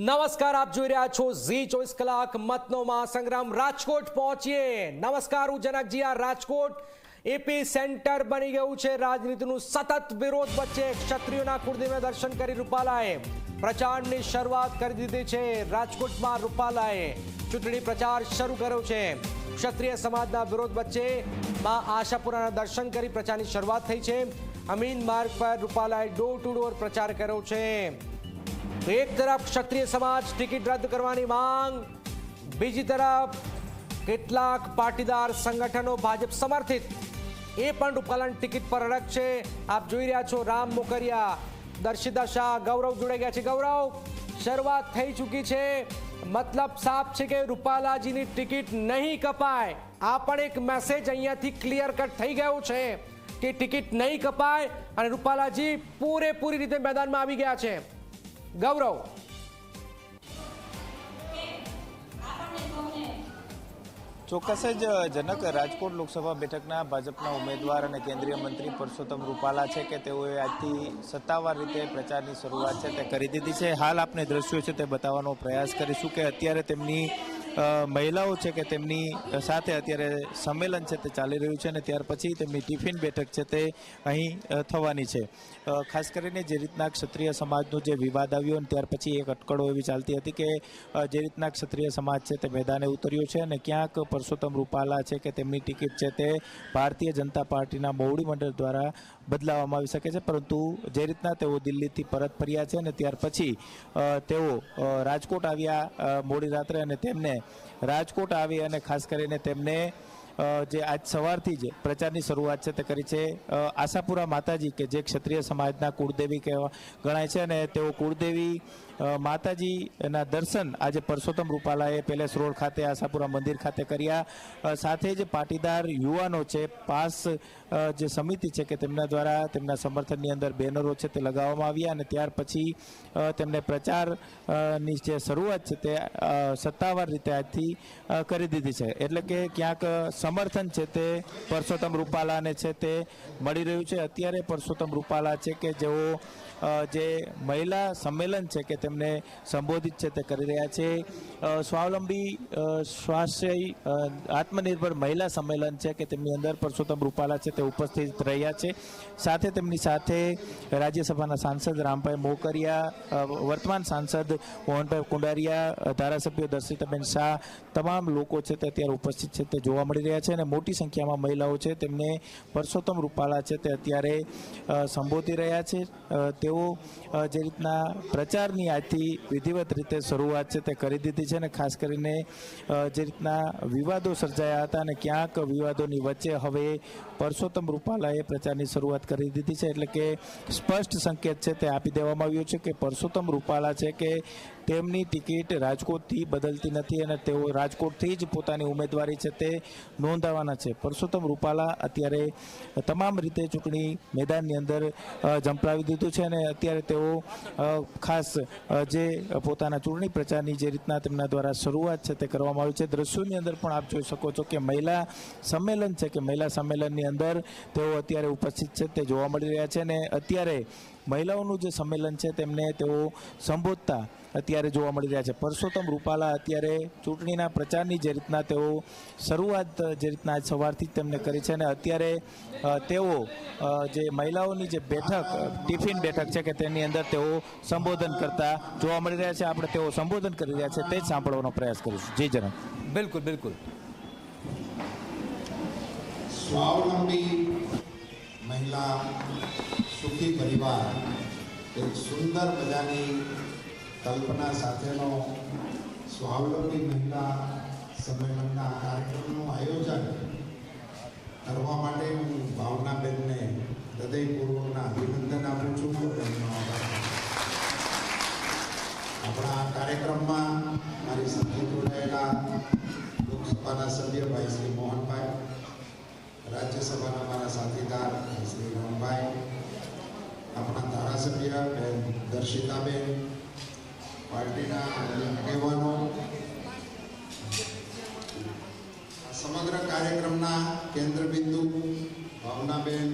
નમસ્કાર, આપ જોઈ રહ્યા છો ઝી ચોવીસ કલાક મતનો મહાસંગ્રામ રાજકોટ પહોંચીએ. નમસ્કાર, હું જનકજી આ રાજકોટ એપી સેન્ટર બની ગયું છે. રાજનીતિનું સતત વિરોધ વચ્ચે ક્ષત્રિયોના કુળદેવને દર્શન કરી રૂપાલાએ પ્રચારની શરૂઆત કરી દીધી છે. રાજકોટમાં રૂપાલાએ ચૂંટણી પ્રચાર શરૂ કર્યો છે. ક્ષત્રિય સમાજના વિરોધ વચ્ચે માં આશાપુરાના દર્શન કરી પ્રચારની શરૂઆત થઈ છે. અમીન માર્ગ પર રૂપાલાએ ડોર ટુ ડોર પ્રચાર કર્યો છે. એક તરફ ક્ષત્રિય સમાજ ટિકિટ રદ કરવાની માંગ, બીજી તરફ કેટલાક પાટીદાર સંગઠનો ભાજપ સમર્થિત. એ પણ રૂપાલાની ટિકિટ પર અડગ છે. આપ જોઈ રહ્યા છો રામ મોકરિયા, દર્શિતા શાહ, ગૌરવ જોડાઈ ગયા છે. ગૌરવ, શરૂઆત થઈ ચૂકી છે. મતલબ સાફ છે કે રૂપાલાજીની ટિકિટ નહીં કપાય. આ પણ એક મેસેજ અહીંયાથી ક્લિયર કટ થઈ ગયો છે કે ટિકિટ નહીં કપાય અને રૂપાલાજી પૂરેપૂરી રીતે મેદાનમાં આવી ગયા છે. ગૌરવ. ચોક્કસ જ જનક રાજકોટ લોકસભા બેઠકના ભાજપના ઉમેદવાર અને કેન્દ્રીય મંત્રી પરસોત્તમ રૂપાલા છે કે તેઓએ આજથી સત્તાવાર રીતે પ્રચારની શરૂઆત છે તે કરી દીધી છે. હાલ આપણે દ્રશ્યો છે તે બતાવવાનો પ્રયાસ કરીશું કે અત્યારે તેમની મહિલાઓ છે કે તેમની સાથે અત્યારે સંમેલન છે તે ચાલી રહ્યું છે અને ત્યાર પછી તેમની ટિફિન બેઠક છે તે અહીં થવાની છે. ખાસ કરીને જે રીતના ક્ષત્રિય સમાજનો જે વિવાદ આવ્યો અને ત્યાર પછી એક અટકળો એવી ચાલતી હતી કે જે રીતના ક્ષત્રિય સમાજ છે તે મેદાને ઉતર્યો છે અને ક્યાંક પરસોત્તમ રૂપાલા છે કે તેમની ટિકિટ છે તે ભારતીય જનતા પાર્ટીના મોવડી મંડળ દ્વારા બદલાવવામાં આવી શકે છે. પરંતુ જે રીતના તેઓ દિલ્હીથી પરત ફર્યા છે અને ત્યાર પછી તેઓ રાજકોટ આવ્યા મોડી રાત્રે અને તેમને રાજકોટ આવી અને ખાસ કરીને તેમને જે આજ સવારથી જ પ્રચારની શરૂઆત છે તે કરી છે. આશાપુરા માતાજી કે જે ક્ષત્રિય સમાજના કુળદેવી કહેવા, ગણાય છે અને તેઓ કુળદેવી માતાજીના દર્શન આજે પરસોત્તમ રૂપાલાએ પેલેસ રોડ ખાતે, આશાપુરા મંદિર ખાતે કર્યા. સાથે જ પાટીદાર યુવાનો છે, પાસ જે સમિતિ છે કે તેમના દ્વારા તેમના સમર્થનની અંદર બેનરો છે તે લગાવવામાં આવ્યા અને ત્યાર પછી તેમને પ્રચારની જે શરૂઆત છે તે સત્તાવાર રીતે આજથી કરી દીધી છે. એટલે કે ક્યાંક સમર્થન છે તે પરસોત્તમ રૂપાલાને છે તે મળી રહ્યું છે. અત્યારે પરસોત્તમ રૂપાલા છે કે જેઓ જે મહિલા સંમેલન છે કે તેમને સંબોધિત છે તે કરી રહ્યા છે. સ્વાવલંબી સ્વાશ્રય આત્મનિર્ભર મહિલા સંમેલન છે કે તેમની અંદર પરસોત્તમ રૂપાલા છે તે ઉપસ્થિત રહ્યા છે. સાથે તેમની સાથે રાજ્યસભાના સાંસદ રામભાઈ મોકરિયા વર્તમાન સાંસદ મોહનભાઈ કુંડારિયા, ધારાસભ્ય દર્શિતાબેન શાહ, તમામ લોકો છે તે અત્યારે ઉપસ્થિત છે તે જોવા મળી રહ્યા છે અને મોટી સંખ્યામાં મહિલાઓ છે. તેમને પરસોત્તમ રૂપાલા છે તે અત્યારે સંબોધી રહ્યા છે. તેઓ જે રીતના પ્રચારની આજથી વિધિવત રીતે શરૂઆત છે તે કરી દીધી છે અને ખાસ કરીને જે રીતના વિવાદો સર્જાયા હતા અને ક્યાંક વિવાદોની વચ્ચે હવે પરસોત્તમ રૂપાલાએ પ્રચારની શરૂઆત કરી દીધી છે. એટલે કે સ્પષ્ટ સંકેત છે તે આપી દેવામાં આવ્યો છે કે પરસોત્તમ રૂપાલા છે કે તેમની ટિકિટ રાજકોટથી બદલતી નથી અને તેઓ રાજકોટથી જ પોતાની ઉમેદવારી છે તે નોંધાવવાના છે. પરસોત્તમ રૂપાલા અત્યારે તમામ રીતે ચૂંટણી મેદાનની અંદર ઝંપલાવી દીધું છે અને અત્યારે તેઓ ખાસ જે પોતાના ચૂંટણી પ્રચારની જે રીતના તેમના દ્વારા શરૂઆત છે તે કરવામાં આવી છે. દ્રશ્યોની અંદર પણ આપ જોઈ શકો છો કે મહિલા સંમેલન છે કે મહિલા સંમેલનની અંદર તેઓ અત્યારે ઉપસ્થિત છે તે જોવા મળી રહ્યા છે અને અત્યારે મહિલાઓનું જે સંમેલન છે તેમને તેઓ સંબોધતા અત્યારે જોવા મળી રહ્યા છે. પરસોત્તમ રૂપાલા અત્યારે ચૂંટણીના પ્રચારની જે રીતના તેઓ શરૂઆત જે રીતના આજ સવારથી જ તેમને કરી છે અને અત્યારે તેઓ જે મહિલાઓની જે બેઠક ટિફિન બેઠક છે કે તેની અંદર તેઓ સંબોધન કરતા જોવા મળી રહ્યા છે. આપણે તેઓ સંબોધન કરી રહ્યા છે તે જ સાંભળવાનો પ્રયાસ કરીશું. જી જનક. બિલકુલ બિલકુલ. સ્વાવલંબી મહિલા સુખી પરિવાર એક સુંદર મજાની કલ્પના સાથેનો સ્વાવલંબી મહિલા સંમેલનના કાર્યક્રમનું આયોજન કરવા માટે હું ભાવનાબેનને હૃદયપૂર્વકના અભિનંદન આપું છું. આપણા આ કાર્યક્રમમાં મારી સાથે જોડાયેલા લોકસભાના સભ્ય ભાઈ શ્રી મોહનભાઈ, રાજ્યસભાના મારા સાથીદાર શ્રી રમણભાઈ આપણા ધારાસભ્ય બેન દર્શિતાબેન, પાર્ટીના આગેવાનો. સમગ્ર કાર્યક્રમના કેન્દ્રબિંદુ ભાવનાબેન,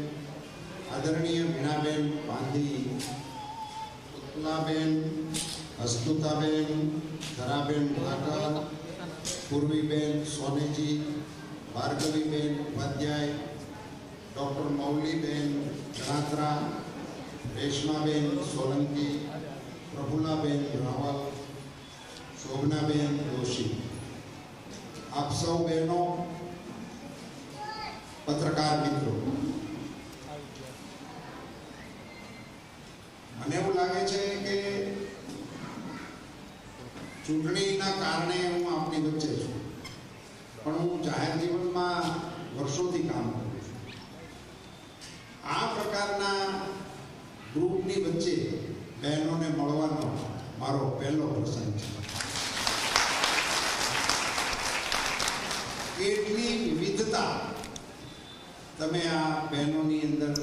આદરણીય ભીણાબેન પાંધી પુતલાબેન, હસ્તુતાબેન, ધરાબેન ઠાકર પૂર્વીબેન સોનેજી, ભાર્ગવીબેન ઉપાધ્યાય, ડૉક્ટર મૌલીબેન ગણાત્રા રેશમાબેન સોલંકી પ્રફુલ્લાબેન રાવલ શોભનાબેન જોશી આપ સૌ બહેનો પત્રકાર મિત્રો મને એવું લાગે છે કે ચૂંટણીના કારણે હું આપની વચ્ચે છું પણ હું જાહેર જીવનમાં વર્ષોથી કામ કરું છું આ પ્રકારના ગ્રુપની વચ્ચે બહેનોને મળવાનો મારો પહેલો પ્રસંગ છે. કેટલી વિવિધતા તમે આ બહેનોની અંદર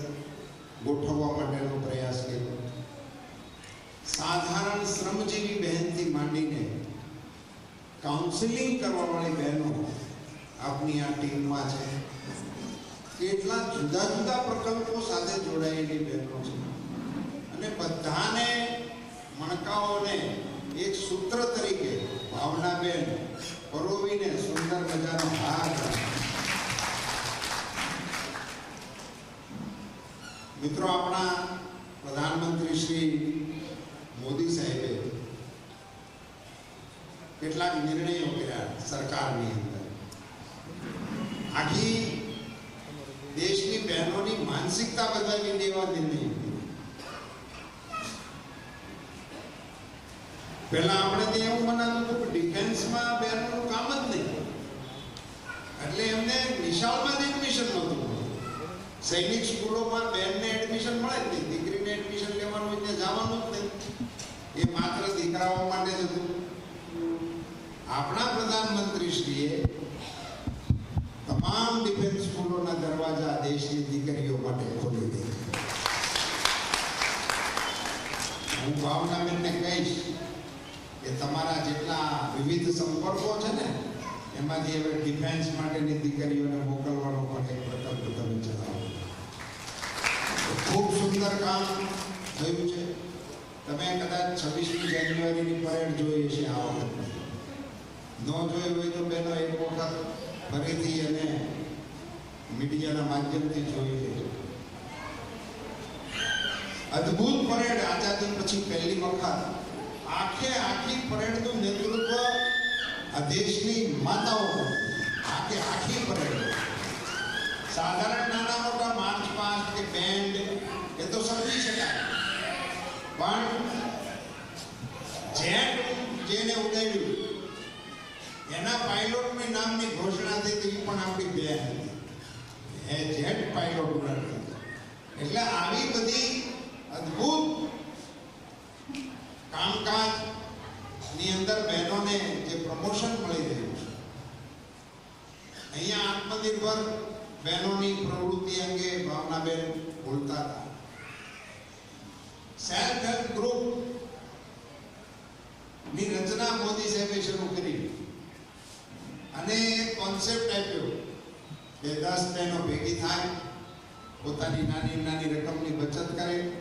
ગોઠવવા માટેનો પ્રયાસ કર્યો. સાધારણ શ્રમજીવી બહેનથી માંડીને કાઉન્સિલિંગ કરવાવાળી બહેનો આપની આ ટીમમાં છે. કેટલા જુદા જુદા પ્રકલ્પો સાથે જોડાયેલી બહેનો છે અને બધાને મણકાઓને એક સૂત્ર તરીકે ભાવનાબેન પરોવીને સુંદર મજાનો હાથ મિત્રો, આપણા પ્રધાનમંત્રી શ્રી મોદી સાહેબે કેટલાક નિર્ણયો કર્યા સરકારની અંદર. આખી દેશની બહેનોની માનસિકતા બદલાવી દેવા નિર્ણય પહેલા આપણે ત્યાં એવું મનાતું હતું કે ડિફેન્સમાં બહેનોનું કામ જ નહીં એટલે એમને નિશાળમાં જ એડમિશન નહોતું મળતું. સૈનિક સ્કૂલોમાં બેનને એડમિશન મળે જ નહીં. દીકરીને એડમિશન લેવાનું ત્યાં જવાનું જ નહીં. એ માત્ર દીકરાઓ માટે જ હતું. આપણા પ્રધાનમંત્રીશ્રીએ તમામ ડિફેન્સ સ્કૂલોના દરવાજા દેશની દીકરીઓ માટે ખોલી દીધા. હું ભાવનાબેનને કહીશ કે તમારા જેટલા વિવિધ સંપર્કો છે ને, એમાંથી હવે ડિફેન્સ માટેની દીકરીઓને મોકલવાનો પણ એક પ્રકલ્પ તમે ચલાવો ખૂબ કામ થયું છે? તમે કદાચ છવ્વીસમી જાન્યુઆરીની પરેડ જોઈ હશે આ વખતે ન જોઈ હોય તો બેનો એક વખત ફરીથી અને મીડિયાના માધ્યમથી જોઈ અદ્ભુત પરેડ આઝાદી પછી પહેલી વખત. આખે આખી પરેડનું નેતૃત્વ આ દેશની માતાઓ આખે આખી પરેડ. સાધારણ નાના મોટા માર્ચ પાસ્ટ કે બેન્ડ એ તો સમજી શકાય. પણ જેટ જેને ઉડાડ્યું, એના પાયલોટની નામની ઘોષણા થઈ હતી પણ આપણી બે હતી. એ જેટ પાયલોટ ઉડાડતા એટલે આવી બધી અદ્ભુત કામકાજની અંદર બહેનોને જે પ્રમોશન મળી રહ્યું છે, અહીંયા આત્મનિર્ભર બહેનોની પ્રવૃત્તિ અંગે ભાવનાબેન બોલતા હતા. સેલ્ફ હેલ્પ ગ્રુપની રચના મોદી સાહેબે શરૂ કરી. અને કોન્સેપ્ટ આપ્યો. કે દસ બહેનો ભેગી થાય. પોતાની નાની નાની રકમની બચત કરે.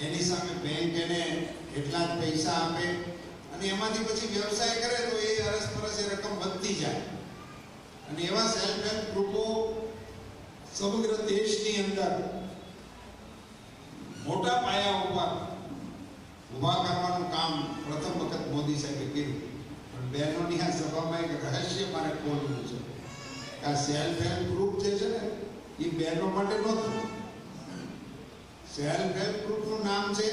એની સામે બેંક એને એટલા જ પૈસા આપે. અને એમાંથી પછી વ્યવસાય કરે તો એ અરસપરસ એ રકમ વધતી જાય. અને એવા સેલ્ફ હેલ્પ ગ્રુપો સમગ્ર દેશની અંદર મોટા પાયા ઉપર ઊભા કરવાનું કામ પ્રથમ વખત મોદી સાહેબે કર્યું. પણ બહેનોની આ સભામાં એક રહસ્ય મારે ખોલવું છે. આ સેલ્ફ હેલ્પ ગ્રુપ જે છે ને, એ બહેનો માટે નહોતું. સેલ્ફ હેલ્પ ગ્રુપનું નામ છે,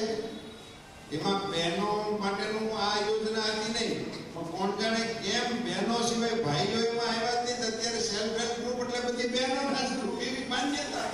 એમાં બહેનો માટેનું આ યોજના હતી નહીં. પણ કોણ જાણે કેમ બહેનો સિવાય ભાઈઓ એમાં આવ્યા જ નહીં અત્યારે સેલ્ફ હેલ્પ ગ્રુપ એટલે બધી બહેનો ના ગ્રુપ, એવી માન્યતા.